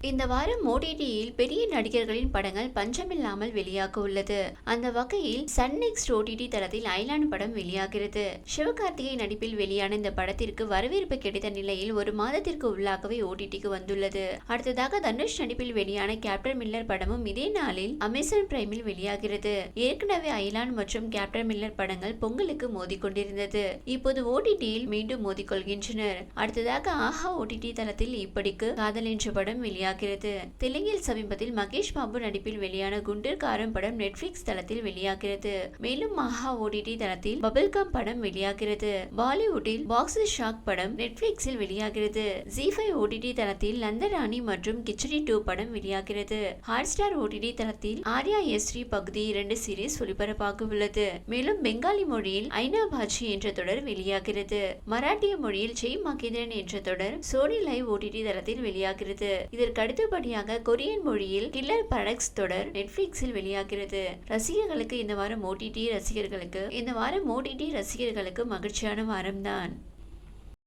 இந்த வாரம் ஓடிடியில் பெரிய நடிகர்களின் படங்கள் பஞ்சமில்லாமல் வெளியாக உள்ளது அந்த வகையில் சன் நெக்ஸ்ட் ஓடிடி தளத்தில் ஐலாண்ட் படம் வெளியாகிறது. சிவகார்த்திகை நடிப்பில் வெளியான இந்த படத்திற்கு வரவேற்பு கிடைத்த நிலையில் ஒரு மாதத்திற்கு உள்ளாகவே ஓடிடிக்கு வந்துள்ளது. அடுத்ததாக தனுஷ் நடிப்பில் வெளியான கேப்டன் மில்லர் படமும் இதே நாளில் அமேசான் பிரைமில் வெளியாகிறது. ஏற்கனவே ஐலாண்ட் மற்றும் கேப்டன் மில்லர் படங்கள் பொங்கலுக்கு மோதிக்கொண்டிருந்தது இப்போது ஓடிடியில் மீண்டும் மோதிக்கொள்கின்றனர் அடுத்ததாக ஆஹா ஓடிடி தளத்தில் இப்படிக்கு காதல் என்ற படம் வெளியாகிறது. தெலுங்கில் சமீபத்தில் மகேஷ் பாபு நடிப்பில் வெளியான குண்டர் காரம் படம் நெட்ஃபிளிக்ஸ் தளத்தில் வெளியாகிறது. மேலும் மகா ஓடிடி தளத்தில் பபிள்கம் படம் வெளியாகிறது. பாலிவுட்டில் பாக்ஸ் ஷாக் படம் நெட்ஃபிளிக்ஸில் வெளியாகிறது. ஜி ஃபைவ் ஓடிடி தளத்தில் நந்தராணி மற்றும் கிச்சடி டூ படம் வெளியாகிறது. ஹாட் ஸ்டார் ஓடிடி தளத்தில் ஆர்யா எஸ்ரீ பகுதி இரண்டு சீரீஸ் ஒளிபரப்பாக உள்ளது மேலும் பெங்காலி மொழியில் ஐனா பாஜி என்ற தொடர் வெளியாகிறது. மராட்டிய மொழியில் ஜெய் மகேந்திரன் என்ற தொடர் சோனி லைவ் ஓடிடி தளத்தில் வெளியாகிறது. இதற்கு அடுத்தபடியாக கொரியன் மொழியில் கில்லர் பரடக்ஸ் தொடர் நெட்ஃபிளிக்ஸில் வெளியாகிறது. ரசிகர்களுக்கு இந்த வாரம் ஓடிடி ரசிகர்களுக்கு இந்த வாரம் ஓடிடி ரசிகர்களுக்கு மகிழ்ச்சியான வாரம்தான்.